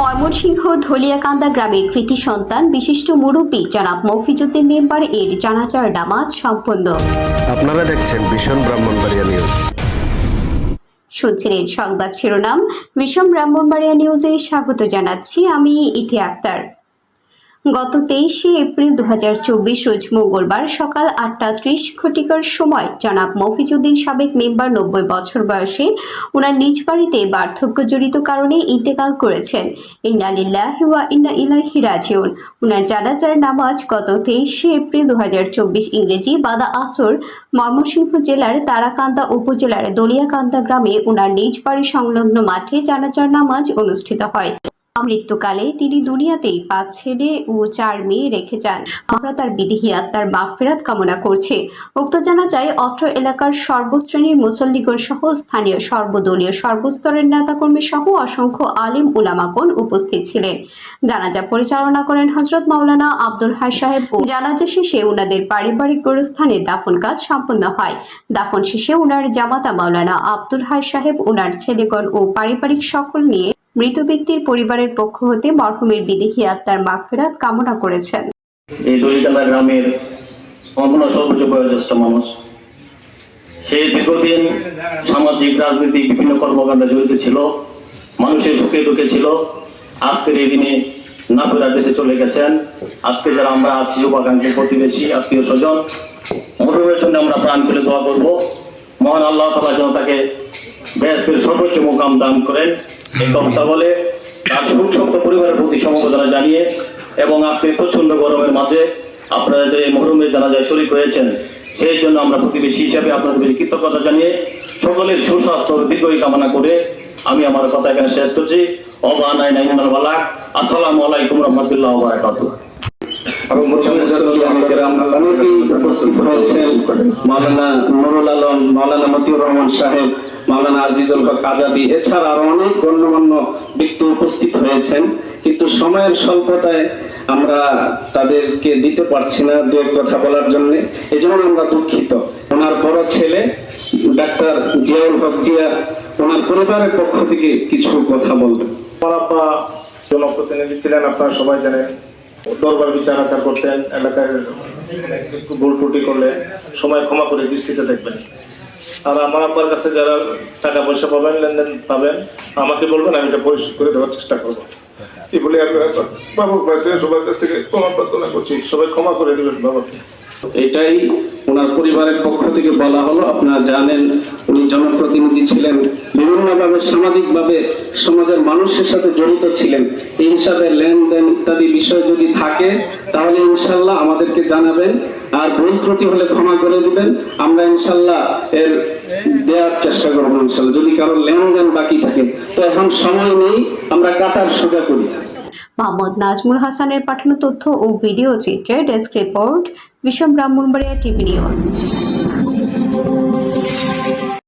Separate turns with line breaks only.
ময়মনসিংহ ধলিয়াকান্দা গ্রামের কৃতি সন্তান বিশিষ্ট মুরব্বী জনাব মফিজুদ্দিন মেম্বার এর জানাচার নামাজ সম্পন্ন।
আপনারা দেখছেন ভীষণ ব্রাহ্মণবাড়িয়া নিউজ।
শুনছিলেন সংবাদ শিরোনাম বিষম ব্রাহ্মণবাড়িয়া নিউজে স্বাগত জানাচ্ছি আমি ইতি আক্তার। গত তেইশে এপ্রিল দু হাজার চব্বিশ রোজ মঙ্গলবার সকাল আটটা ত্রিশ ঘটিকার সময় জনাব মফিজুদ্দিন সাবেক মেম্বার নব্বই বছর বয়সে ওনার নিজ বাড়িতে বার্ধক্যজনিত কারণে ইন্তেকাল করেছেন। ইন্না লিল্লাহি ওয়া ইন্না ইলাইহি রাজিউন। ওনার জানাজার নামাজ গত তেইশে এপ্রিল দু হাজার চব্বিশ ইংরেজি বাদা আসর, ময়মনসিংহ জেলার তারাকান্দা উপজেলার দলিয়াকান্দা গ্রামে ওনার নিজ বাড়ি সংলগ্ন মাঠে জানাজার নামাজ অনুষ্ঠিত হয়। মৃত্যুকালে তিনি দুনিয়াতেই পাঁচ ছেলে ও চার মেয়ে রেখে যান। আমরা তার বিদেহী আত্মার মাগফিরাত কামনা করছি। উক্ত জানা যায়, অত্র এলাকার সর্বশ্রেণীর মুসল্লিগণ সহ স্থানীয় সর্বদলীয় সর্বস্তরের নেতাকর্মী সহ অসংখ্য আলিম উলামাগণ উপস্থিত ছিলেন। জানাজা পরিচালনা করেন হজরত মাওলানা আব্দুল হাই সাহেব জানাজা শেষে উনাদের পারিবারিক গোরস্থানে দাফন কাজ সম্পন্ন হয়। দাফন শেষে উনার জামাতা মাওলানা আব্দুল হাই সাহেব, উনার ছেলেগণ ও পারিবারিক সকল নিয়ে মৃত ব্যক্তির পরিবারের পক্ষ হতে মরহুমের বিদেহী আত্মার মাগফিরাত কামনা করেছেন।
এই দলিতলা গ্রামের সর্বোচ্চ বয়োজ্যেষ্ঠ মানুষ। সে দীর্ঘদিন সামাজিক রাজনীতি বিভিন্ন কর্মকাণ্ডে জড়িত ছিল, মানুষের সুখে দুঃখে ছিল। আজকের এই দিনে নাফেরা দেশে চলে গেছেন। আজকে যারা আমরা আছি শুভাকাঙ্ক্ষী প্রতিবেশী, আত্মীয় স্বজন মরুমের জন্য আমরা প্রাণ ফেলে দোয়া করব। মহান আল্লাহ তালা যেন তাকে ব্যাসের সর্বোচ্চ মোকাম দান করেন। এই কথা বলে তার সুখ শক্ত পরিবারের প্রতি সমবেদনা জানিয়ে এবং আজকে প্রচণ্ড গরমের মাঝে আপনারা যে মরুমের জানাজায় শরিক হয়েছেন সেই জন্য আমরা প্রতিবেশী হিসাবে আপনাদের প্রতি কৃতজ্ঞতা জানিয়ে সকলের সুস্বাস্থ্য দীর্ঘই কামনা করে আমি আমার কথা এখানে শেষ করছি। অবানাই নাইমাল বালাক। আসসালামু আলাইকুম রহমতুল্লাহ বারাকাতুহ।
এবং অনেকেই উপস্থিত হয়েছেন মাওলানা নুরুল আলম মাওলানা মতিউর রহমান সাহেব মাওলানা আজিজুল হক আজাদি, এছাড়া আরও অনেক গণ্যমান্য ব্যক্তি উপস্থিত হয়েছেন কিন্তু সময়ের স্বল্পতায় আমরা তাদেরকে দিতে পারছি না দু কথা বলার জন্য। এই জন্য আমরা দুঃখিত। ওনার বড় ছেলে, ডাক্তার জিয়াউল হক জিয়া, ওনার পরিবারের পক্ষ থেকে কিছু কথা বলবেন।
পারাপ্পা জনপ্রতিনিধি ছিলেন, আপনারা সবাই জানেন। দরবার বিচার আচার করতেন একটু ভুল করলে সময় ক্ষমা করে দৃষ্টিতে দেখবেন। আর আমার আপনার কাছে যারা টাকা পয়সা পাবেন লেনদেন পাবেন আমাকে বলবেন আমি এটা পরিশোধ করে দেওয়ার চেষ্টা করব। এই বলে আমি বাবুর কাছ থেকে সবার কাছ থেকে ক্ষমা প্রার্থনা করছি। সবাই ক্ষমা করে দেবেন বাবাকে
এটাই ওনার পরিবারের পক্ষ থেকে বলা হলো। আপনারা জানেন উনি জনপ্রতিনিধি ছিলেন, বিভিন্নভাবে সামাজিকভাবে সমাজের মানুষের সাথে জড়িত ছিলেন। এই হিসাবে লেনদেন ইত্যাদি বিষয় যদি থাকে, তাহলে ইনশাল্লাহ আমাদেরকে জানাবেন। আর ভুল ত্রুটি হলে ক্ষমা করে দিবেন। আমরা ইনশাল্লাহ এর দেওয়ার চেষ্টা করব ইনশাল্লাহ যদি কারও লেনদেন বাকি থাকে, তো এখন সময় নেই, আমরা কাটার সোজা করি।
মোহাম্মদ নাজমুল হাসানের পাঠানো তথ্য ও ভিডিও চিত্রে ডেস্ক রিপোর্ট বিষম ব্রাহ্মণবাড়িয়া টিভি নিউজ।